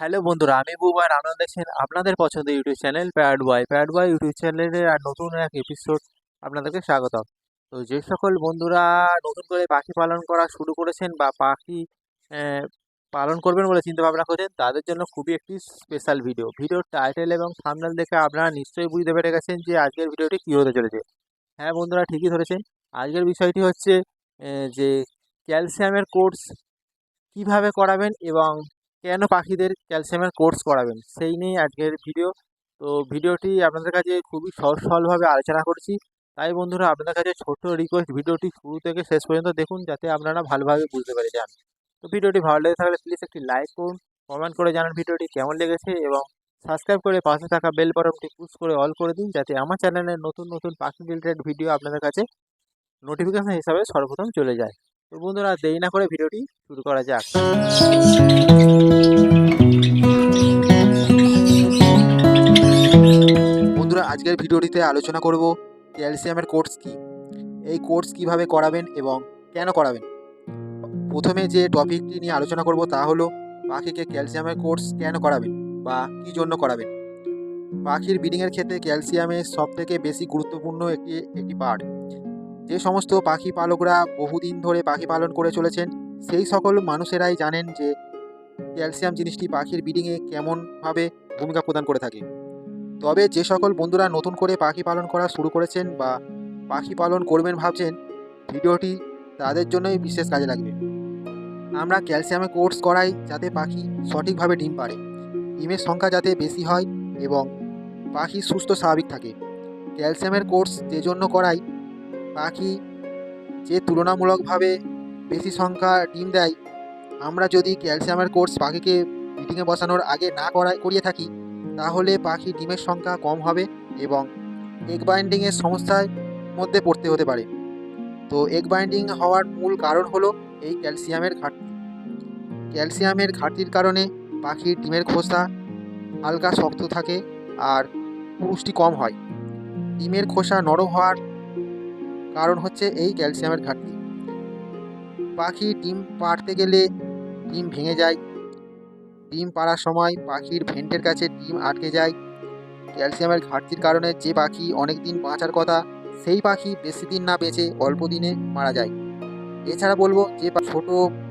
Hello বন্ধুরা, আমি বুবার আনন্দ দেখছেন আপনাদের পছন্দের YouTube channel pad boy pad boy YouTube চ্যানেলের আর নতুন এক এপিসোড আপনাদেরকে স্বাগতম। তো যে সকল বন্ধুরা নতুন করে পাখি পালন করা শুরু করেছেন বা পাখি পালন করবেন বলে চিন্তা ভাবনা করছেন, তাদের জন্য খুবই একটি স্পেশাল ভিডিও ভিডিওর টাইটেল এবং থাম্বনেল দেখে আপনারা নিশ্চয়ই বুঝতে পেরে গেছেন যে আজকের ভিডিওটি কী হতে চলেছে। হ্যাঁ বন্ধুরা, ঠিকই ধরেছেন। আজকের বিষয়টি হচ্ছে যে ক্যালসিয়ামের কোর্স কীভাবে করাবেন এবং কেন পাখিদের ক্যালসিয়ামের কোর্স করাবেন? সেই নিয়েই আজকের ভিডিও। তো ভিডিওটি আপনাদের কাছে খুবই সহজ সরলভাবে আলোচনা করছি। তাই বন্ধুরা, আপনাদের কাছে ছোট্ট রিকোয়েস্ট ভিডিওটি শুরু থেকে শেষ পর্যন্ত দেখুন, যাতে আপনারা ভালোভাবে বুঝতে পেরে যান। তো ভিডিওটি ভালো লেগে থাকলে প্লিজ একটি লাইক করুন কমেন্ট করে জানান ভিডিওটি কেমন লেগেছে এবং সাবস্ক্রাইব করে পাশে থাকা বেল বাটনটি পুশ করে অল করে দিন, যাতে আমার চ্যানেলে নতুন নতুন পাখি রিলেটেড ভিডিও আপনাদের কাছে নোটিফিকেশন হিসাবে সর্বপ্রথম চলে যায়। তো বন্ধুরা, দেরি না করে ভিডিওটি শুরু করা যাক। বন্ধুরা, আজকের ভিডিওটিতে আলোচনা করব ক্যালসিয়ামের কোর্স কি। এই কোর্স কীভাবে করাবেন এবং কেন করাবেন? প্রথমে যে টপিকটি নিয়ে আলোচনা করব তা হলো, পাখিকে ক্যালসিয়ামের কোর্স কেন করাবেন বা কী জন্য করাবেন? পাখির ব্রিডিংয়ের ক্ষেত্রে ক্যালসিয়ামের সবথেকে বেশি গুরুত্বপূর্ণ একটি একটি পার্ট যে সমস্ত পাখি পালকরা বহুদিন ধরে পাখি পালন করে চলেছেন, সেই সকল মানুষেরাই জানেন যে ক্যালসিয়াম জিনিসটি পাখির ব্রিডিংয়ে কেমনভাবে ভূমিকা প্রদান করে থাকে। তবে যে সকল বন্ধুরা নতুন করে পাখি পালন করা শুরু করেছেন বা পাখি পালন করবেন ভাবছেন, ভিডিওটি তাদের জন্যই বিশেষ কাজে লাগবে। আমরা ক্যালসিয়ামে কোর্স করাই যাতে পাখি সঠিকভাবে ডিম পারে ডিমের সংখ্যা যাতে বেশি হয় এবং পাখি সুস্থ স্বাভাবিক থাকে। ক্যালসিয়ামের কোর্স যে জন্য করাই পাখি যে তুলনামূলকভাবে বেশি সংখ্যা ডিম দেয়, আমরা যদি ক্যালসিয়ামের কোর্স পাখিকে ব্রিডিংয়ে বসানোর আগে না করাই করিয়ে থাকি, তাহলে পাখি ডিমের সংখ্যা কম হবে এবং এগ বাইন্ডিংয়ের সমস্যার মধ্যে পড়তে হতে পারে। তো এগ বাইন্ডিং হওয়ার মূল কারণ হলো এই ক্যালসিয়ামের ঘাটতি। ক্যালসিয়ামের ঘাটতির কারণে পাখির ডিমের খোসা হালকা শক্ত থাকে আর পুষ্টি কম হয়। ডিমের খোসা নরম হওয়ার কারণ হচ্ছে এই ক্যালসিয়ামের ঘাটতি। পাখি ডিম পাড়তে গেলে ডিম ভেঙে যায়। ডিম পাড়ার সময় পাখির ভেন্টের কাছে ডিম আটকে যায়। ক্যালসিয়ামের ঘাটতির কারণে যে পাখি অনেক দিন বাঁচার কথা, সেই পাখি বেশি দিন না বেঁচে অল্প দিনে মারা যায়। এছাড়া বলব যে ছোট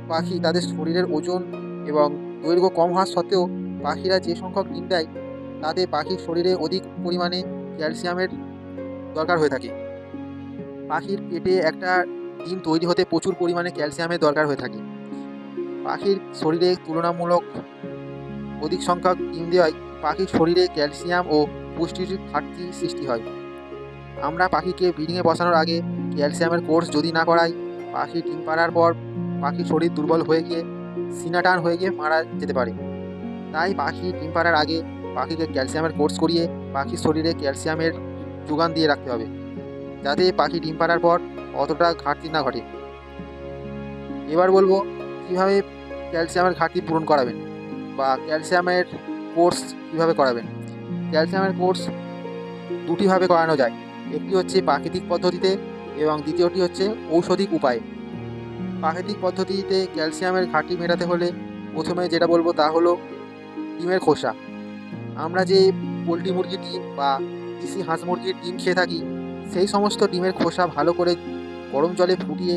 পাখি তাদের শরীরের ওজন এবং দৈর্ঘ্য কম হওয়া সত্ত্বেও পাখিরা যে সংখ্যক ডিম দেয়, তাতে পাখির শরীরে অধিক পরিমাণে ক্যালসিয়ামের দরকার হয়ে থাকে। পাখির পেটে একটা ডিম তৈরি হতে প্রচুর পরিমাণে ক্যালসিয়ামের দরকার হয়ে থাকে। পাখির শরীরে তুলনামূলক অধিক সংখ্যক ডিম দেওয়ায় পাখির শরীরে ক্যালসিয়াম ও পুষ্টির ঘাটতি সৃষ্টি হয়। আমরা পাখিকে ব্রিডিংয়ে বসানোর আগে ক্যালসিয়ামের কোর্স যদি না করাই, পাখি ডিম পাড়ার পর পাখির শরীর দুর্বল হয়ে গিয়ে সিনাটান হয়ে গিয়ে মারা যেতে পারে। তাই পাখি ডিম পাড়ার আগে পাখিকে ক্যালসিয়ামের কোর্স করিয়ে পাখির শরীরে ক্যালসিয়ামের যোগান দিয়ে রাখতে হবে। যাতে পাখি ডিম পাড়ার পর অতটা ঘাটতি না ঘটে। এবার বলব, কীভাবে ক্যালসিয়ামের ঘাটতি পূরণ করাবেন বা ক্যালসিয়ামের কোর্স কীভাবে করাবেন? ক্যালসিয়ামের কোর্স দুটিভাবে করানো যায়। একটি হচ্ছে প্রাকৃতিক পদ্ধতিতে এবং দ্বিতীয়টি হচ্ছে ঔষধিক উপায়। প্রাকৃতিক পদ্ধতিতে ক্যালসিয়ামের ঘাটতি মেটাতে হলে প্রথমে যেটা বলব তা হলো ডিমের খোসা। আমরা যে পোলট্রি মুরগির ডিম বা দেশি হাঁস মুরগির ডিম খেয়ে থাকি সেই সমস্ত ডিমের খোসা ভালো করে গরম জলে ফুটিয়ে,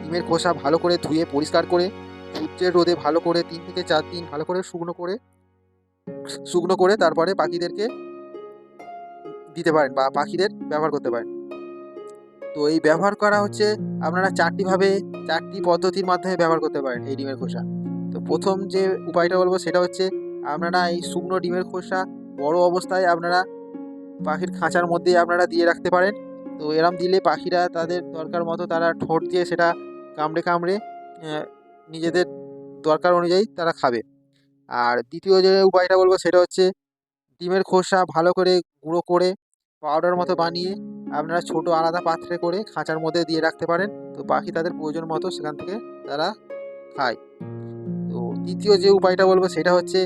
ডিমের খোসা ভালো করে ধুয়ে পরিষ্কার করে, সূর্যের রোদে ভালো করে তিন থেকে চার দিন ভালো করে শুকনো করে শুকনো করে তারপরে পাখিদেরকে দিতে পারেন বা পাখিদের ব্যবহার করতে পারেন। তো এই ব্যবহার করা হচ্ছে আপনারা চারটিভাবে, চারটি পদ্ধতির মাধ্যমে ব্যবহার করতে পারেন এই ডিমের খোসা। তো প্রথম যে উপায়টা বলব সেটা হচ্ছে, আপনারা এই শুকনো ডিমের খোসা বড় অবস্থায় আপনারা পাখির খাঁচার মধ্যেই আপনারা দিয়ে রাখতে পারেন। তো এরম দিলে পাখিরা তাদের দরকার মতো তারা ঠোঁট দিয়ে সেটা কামড়ে কামড়ে নিজেদের দরকার অনুযায়ী তারা খাবে। আর দ্বিতীয় যে উপায়টা বলব সেটা হচ্ছে ডিমের খোসা ভালো করে গুঁড়ো করে পাউডার মতো বানিয়ে আপনারা ছোট আলাদা পাত্রে করে খাঁচার মধ্যে দিয়ে রাখতে পারেন। তো পাখি তাদের প্রয়োজন মতো সেখান থেকে তারা খায়। তো দ্বিতীয় যে উপায়টা বলব সেটা হচ্ছে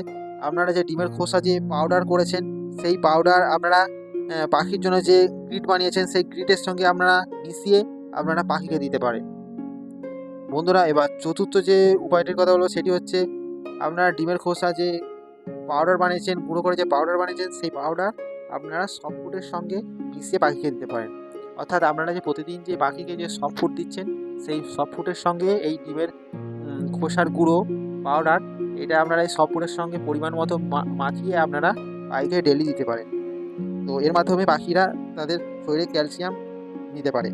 আপনারা যে ডিমের খোসা যে পাউডার করেছেন, সেই পাউডার আপনারা পাখির জন্য যে গ্রিট বানিয়েছেন, সেই গ্রিটের সঙ্গে আপনারা মিশিয়ে আপনারা পাখিকে দিতে পারেন বন্ধুরা, এবার চতুর্থ যে উপায়টির কথা বলব সেটি হচ্ছে আপনারা ডিমের খোসা যে পাউডার বানিয়েছেন, গুঁড়ো করে যে পাউডার বানিয়েছেন, সেই পাউডার আপনারা সফট ফুডের সঙ্গে মিশিয়ে পাখিকে দিতে পারেন। অর্থাৎ আপনারা যে প্রতিদিন যে পাখিকে যে সফট ফুড দিচ্ছেন, সেই সফট ফুডের সঙ্গে এই ডিমের খোসার গুঁড়ো পাউডার এটা আপনারা এই সফট ফুডের সঙ্গে পরিমাণ মতো মাখিয়ে আপনারা পাখিকে ডেলি দিতে পারেন। তো এর মাধ্যমে পাখিরা তাদের শরীরে ক্যালসিয়াম নিতে পারে।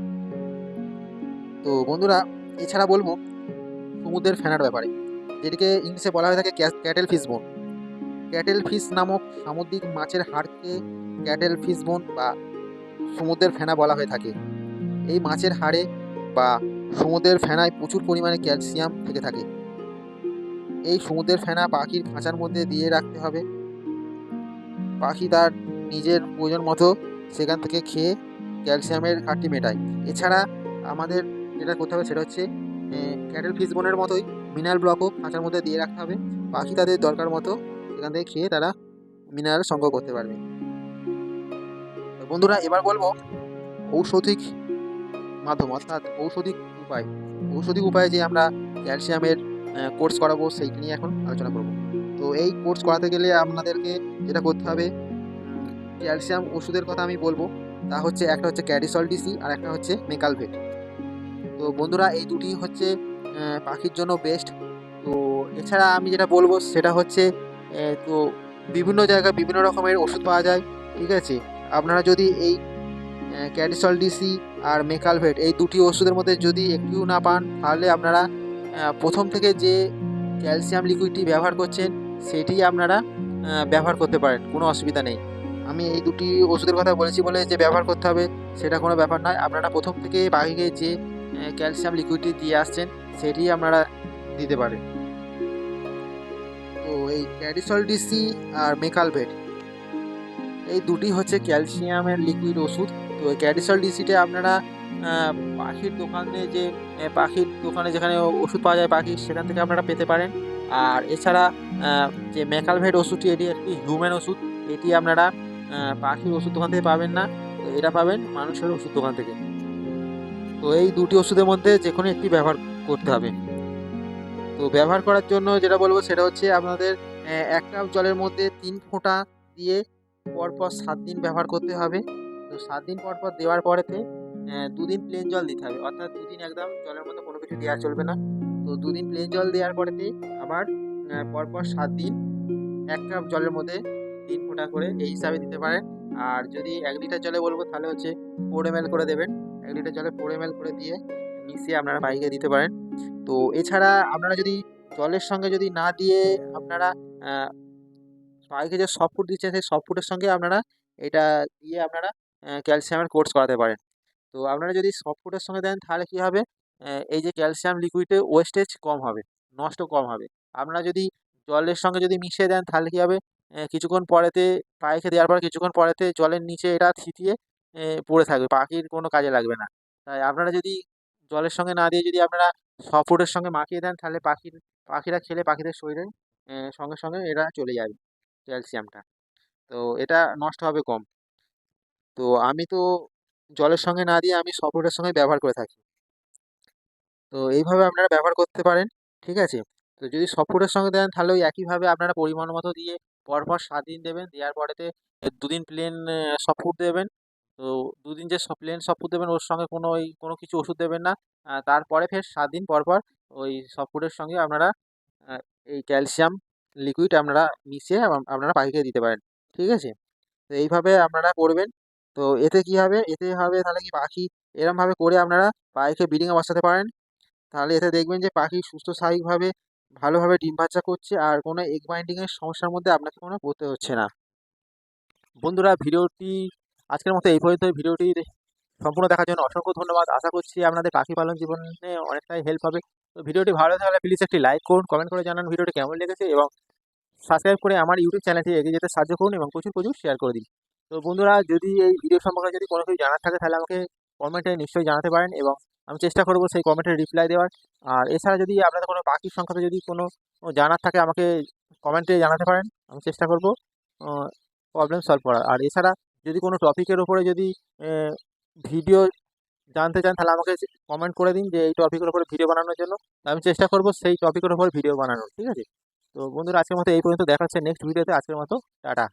তো বন্ধুরা এছাড়া বলব সমুদ্রের ফেনার ব্যাপারে। যেটিকে ইংলিশে বলা হয়ে থাকে cuttlefish bone. Cuttlefish নামক সামুদ্রিক মাছের হাড়কে ক্যাটেল ফিশ বোন বা সমুদ্রের ফেনা বলা হয়ে থাকে। এই মাছের হাড়ে বা সমুদ্রের ফেনায় প্রচুর পরিমাণে ক্যালসিয়াম থেকে থাকে। এই সমুদ্রের ফেনা পাখির খাঁচার মধ্যে দিয়ে রাখতে হবে। পাখি তার নিজের প্রয়োজন মতো সেখান থেকে খেয়ে ক্যালসিয়ামের ঘাটতি মেটায়। এছাড়া আমাদের যেটা করতে হবে সেটা হচ্ছে ক্যাটেল ফিশ বোনের মতোই মিনারেল ব্লকও খাঁচার মধ্যে দিয়ে রাখতে হবে। পাখি তাদের দরকার মতো সেখান থেকে খেয়ে তারা মিনারেল সংগ্রহ করতে পারবে। বন্ধুরা, এবার বলব ঔষধিক মাধ্যম, অর্থাৎ ঔষধিক উপায়। ঔষধিক উপায়ে যে আমরা ক্যালসিয়ামের কোর্স করাবো সেইটি নিয়ে এখন আলোচনা করব। তো এই কোর্স করাতে গেলে আপনাদেরকে যেটা করতে হবে ক্যালসিয়াম ওষুধের কথা আমি বলব। তা হচ্ছে একটা হচ্ছে ক্যাডিসল ডিসি আর একটা হচ্ছে মেকালভেট। তো বন্ধুরা, এই দুটি হচ্ছে পাখির জন্য বেস্ট তো এছাড়া আমি যেটা বলব সেটা হচ্ছে তো বিভিন্ন জায়গায় বিভিন্ন রকমের ওষুধ পাওয়া যায়, ঠিক আছে? আপনারা যদি এই ক্যাডিসল ডিসি আর মেকালভেট এই দুটি ওষুধের মধ্যে যদি একটিও না পান, তাহলে আপনারা প্রথম থেকে যে ক্যালসিয়াম লিকুইডটি ব্যবহার করছেন, সেটি আপনারা ব্যবহার করতে পারেন, কোনো অসুবিধা নেই। আমি এই দুটি ওষুধের কথা বলেছি বলে যে ব্যবহার করতে হবে, সেটা কোনো ব্যাপার নয়। আপনারা প্রথম থেকে পাখিকে যে ক্যালসিয়াম লিকুইডটি দিয়ে আসছেন, সেটি আপনারা দিতে পারেন। তো এই ক্যাডিসল ডিসি আর মেকালভেট এই দুটি হচ্ছে ক্যালসিয়ামের লিকুইড ওষুধ। তো এই ক্যাডিসল ডিসিটা আপনারা পাখির দোকানে যে পাখির দোকানে যেখানে ওষুধ পাওয়া যায় পাখির, সেখান থেকে আপনারা পেতে পারেন। আর এছাড়া যে মেকালভেট ওষুধটি, এটি একটি হিউম্যান ওষুধ। এটি আপনারা পাখির ওষুধ দোকান থেকে পাবেন না, তো এটা পাবেন মানুষের ওষুধ দোকান থেকে। তো এই দুটি ওষুধের মধ্যে যে কোনো একটি ব্যবহার করতে হবে। তো ব্যবহার করার জন্য যেটা বলব সেটা হচ্ছে আপনাদের এক কাপ জলের মধ্যে তিন ফোঁটা দিয়ে পরপর সাত দিন ব্যবহার করতে হবে। তো সাত দিন পর পর দেওয়ার পরেতে দুদিন প্লেন জল দিতে হবে। অর্থাৎ দুদিন একদম জলের মধ্যে কোনো কিছু দেওয়া চলবে না। তো দুদিন প্লেন জল দেওয়ার পরেতে আবার পরপর সাত দিন এক কাপ জলের মধ্যে তিন ফোঁটা করে এই হিসাবে দিতে পারেন। আর যদি এক লিটার জলে বলব, তাহলে হচ্ছে ফোর এম করে দেবেন। এক লিটার জলে ফোর এম করে দিয়ে মিশিয়ে আপনারা বাইকে দিতে পারেন। তো এছাড়া আপনারা যদি জলের সঙ্গে যদি না দিয়ে আপনারা বাইকে যে সফট ফুড দিচ্ছেন সেই সফট ফুডের সঙ্গে আপনারা এটা দিয়ে আপনারা ক্যালসিয়ামের কোর্স করাতে পারেন। তো আপনারা যদি সফট ফুডের সঙ্গে দেন, তাহলে কী হবে? এই যে ক্যালসিয়াম লিকুইডে ওয়েস্টেজ কম হবে, নষ্ট কম হবে। আপনারা যদি জলের সঙ্গে যদি মিশিয়ে দেন, তাহলে কী হবে? কিছুক্ষণ পরেতে পায়েকে দেওয়ার পর কিছুক্ষণ পরেতে জলের নিচে এটা থিতিয়ে পড়ে থাকবে। পাখির কোনো কাজে লাগবে না। তাই আপনারা যদি জলের সঙ্গে না দিয়ে যদি আপনারা সফট ফুডের সঙ্গে মাখিয়ে দেন, তাহলে পাখির, পাখিরা খেলে পাখিদের শরীরে সঙ্গে সঙ্গে এটা চলে যাবে ক্যালসিয়ামটা। তো এটা নষ্ট হবে কম। তো আমি তো জলের সঙ্গে না দিয়ে আমি সফট ফুডের সঙ্গে ব্যবহার করে থাকি। তো এইভাবে আপনারা ব্যবহার করতে পারেন, ঠিক আছে? তো যদি সফট ফুডের সঙ্গে দেন, তাহলে ওই একইভাবে আপনারা পরিমাণ মতো দিয়ে পরপর সাত দিন দেবেন, দেওয়ার পরেতে দুদিন প্লেন সফট দেবেন। তো দুদিন যে প্লেন সফট দেবেন, ওর সঙ্গে কোনো ওই, কোনো কিছু ওষুধ দেবেন না। তারপরে ফের সাত দিন পর পর ওই সফট ফুডের সঙ্গে আপনারা এই ক্যালসিয়াম লিকুইড আপনারা মিশিয়ে আপনারা পাখিকে দিতে পারেন। ঠিক আছে? তো এইভাবে আপনারা করবেন। তো এতে কি হবে? এতে হবে তাহলে কি পাখি এরমভাবে করে আপনারা পাখিকে ব্রিডিংয়ে বসাতে পারেন। তাহলে এতে দেখবেন যে পাখি সুস্থ স্বাভাবিকভাবে ভালোভাবে ডিম বাচ্চা করছে আর কোনো এগ বাইন্ডিংয়ের সমস্যার মধ্যে আপনাকে কোনো পড়তে হচ্ছে না। বন্ধুরা, ভিডিওটি আজকের মতো এই পর্যন্ত ভিডিওটি সম্পূর্ণ দেখার জন্য অসংখ্য ধন্যবাদ। আশা করছি আপনাদের পাখি পালন জীবনে অনেকটাই হেল্প হবে। তো ভিডিওটি ভালো থাকলে প্লিজ একটি লাইক করুন কমেন্ট করে জানান ভিডিওটি কেমন লেগেছে এবং সাবস্ক্রাইব করে আমার ইউটিউব চ্যানেলটি এগিয়ে যেতে সাহায্য করুন এবং প্রচুর প্রচুর শেয়ার করে দিন। তো বন্ধুরা, যদি এই ভিডিও সম্পর্কে যদি কোনো কিছু জানার থাকে তাহলে আমাকে কমেন্টে নিশ্চয়ই জানাতে পারেন এবং আমি চেষ্টা করব সেই কমেন্টের রিপ্লাই দেওয়ার। আর এছাড়া যদি আপনাদের কোনো পাখির সংক্রান্ত যদি কোনো জানার থাকে, আমাকে কমেন্টে জানাতে পারেন। আমি চেষ্টা করব প্রবলেম সলভ করার। আর এছাড়া যদি কোনো টপিকের উপরে যদি ভিডিও জানতে চান, তাহলে আমাকে কমেন্ট করে দিন যে এই টপিকের উপরে ভিডিও বানানোর জন্য। আমি চেষ্টা করব সেই টপিকের উপর ভিডিও বানানোর, ঠিক আছে? তো বন্ধুরা, আজকের মতো এই পর্যন্ত। দেখা হচ্ছে নেক্সট ভিডিওতে আজকের মতো, টাটা।